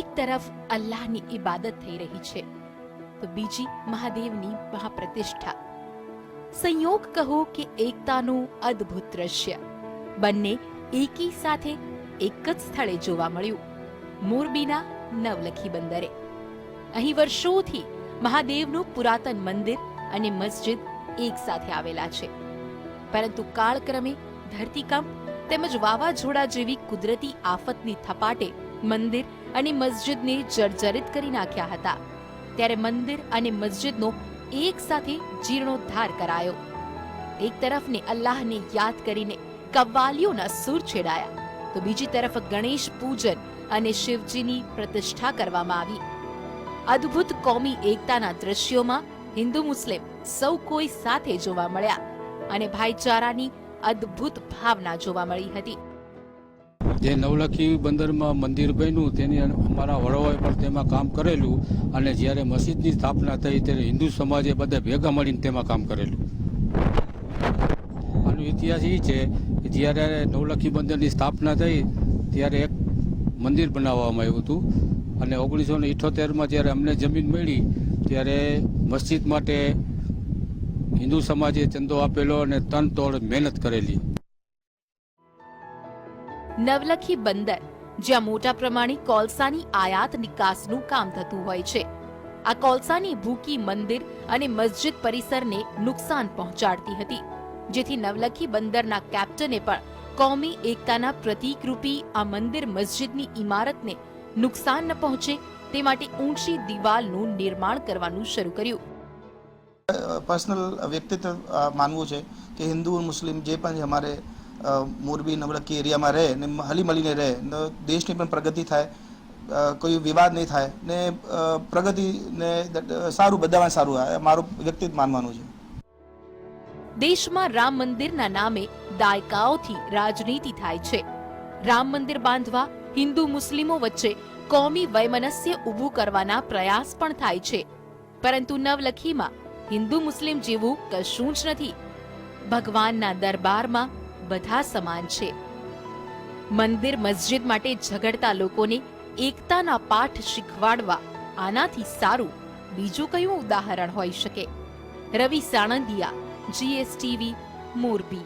તરફ અલ્લાહની ઇબાદત થઈ રહી છે, તો બીજી મહાદેવની મહાપ્રતિષ્ઠા. સંયોગ કહો કે એકતાનું અદ્ભુત દ્રશ્ય. બંને એકી સાથે એક જ સ્થળે જોવા મળ્યું. મોરબીના નવલખી બંદરે. અહીં વર્ષોથી મહાદેવનું પુરાતન મંદિર અને મસ્જિદ એક સાથે આવેલા છે. પરંતુ કાળક્રમે ધરતીકંપ તેમજ વાવાઝોડા જેવી કુદરતી આફતની થપાટે મંદિર અને મસ્જિદને જર્જરિત કરી નાખ્યા હતા. ત્યારે મંદિર અને મસ્જિદનો એક સાથે જીર્ણોદ્ધાર કરાયો. એક તરફને અલ્લાહને યાદ કરીને કવ્વાલીઓના સૂર છેડાયા. તો બીજી તરફ ગણેશ પૂજન અને શિવજીની પ્રતિષ્ઠા કરવામાં આવી. અદ્ભુત કોમી એકતાના દ્રશ્યોમાં હિન્દુ મુસ્લિમ સૌ કોઈ સાથે જોવા મળ્યા અને ભાઈચારાની અદ્ભુત ભાવના જોવા મળી હતી. જે નવલખી બંદરમાં મંદિર બન્યું તેની અમારા વડવાએ પણ તેમાં કામ કરેલું અને જ્યારે મસ્જિદની સ્થાપના થઈ ત્યારે હિન્દુ સમાજે બધા ભેગા મળીને તેમાં કામ કરેલું. આનો ઇતિહાસ એ છે કે જ્યારે નવલખી બંદરની સ્થાપના થઈ ત્યારે એક મંદિર બનાવવામાં આવ્યું હતું અને ઓગણીસો ને ઇઠોતેરમાં જ્યારે અમને જમીન મળી ત્યારે મસ્જિદ માટે હિન્દુ સમાજે ચંદો આપેલો અને તન તોડ મહેનત કરેલી. નવલખી બંદર, જ્યાં મોટા પ્રમાણે કોલસાની આયાત નિકાસનું કામ થતું હોય છે. આ કોલસાની ભૂકી મંદિર અને મસ્જિદ પરિસરને નુકસાન પહોંચાડતી હતી, જેથી નવલખી બંદરના કેપ્ટને પણ કોમી એકતાના પ્રતીકરૂપી આ મંદિર મસ્જિદની ઇમારતને નુકસાન ન પહોંચે તે માટે ઊંચી દિવાલનું નિર્માણ કરવાનું શરૂ કર્યું. પર્સનલ વ્યક્તિત્વ માનવું છે કે હિન્દુ મુસ્લિમ જે પણ અમારે મોરબી નવલખી એરિયામાં રહે ને હલીમલીને રહે દેશની પણ પ્રગતિ થાય કોઈ વિવાદ નહીં થાય ને પ્રગતિને સારું, બધામાં સારું મારું વ્યક્તિત્વ માનવાનું છે. દેશમાં રામ મંદિરના નામે દાયકાઓથી રાજનીતિ થાય છે. રામ મંદિર બાંધવા હિન્દુ મુસ્લિમો વચ્ચે કોમી વૈમનસ્ય ઊભું કરવાના પ્રયાસ પણ થાય છે. પરંતુ નવલખીમાં હિન્દુ મુસ્લિમ જેવું કશું જ નથી. ભગવાનના દરબારમાં બધા સમાન છે. મંદિર મસ્જિદ માટે ઝઘડતા લોકોને એકતાના પાઠ શીખવાડવા આનાથી સારું. બીજું કયું ઉદાહરણ હોઈ શકે? રવિ સાણંદિયા જીએસટીવી મોરબી.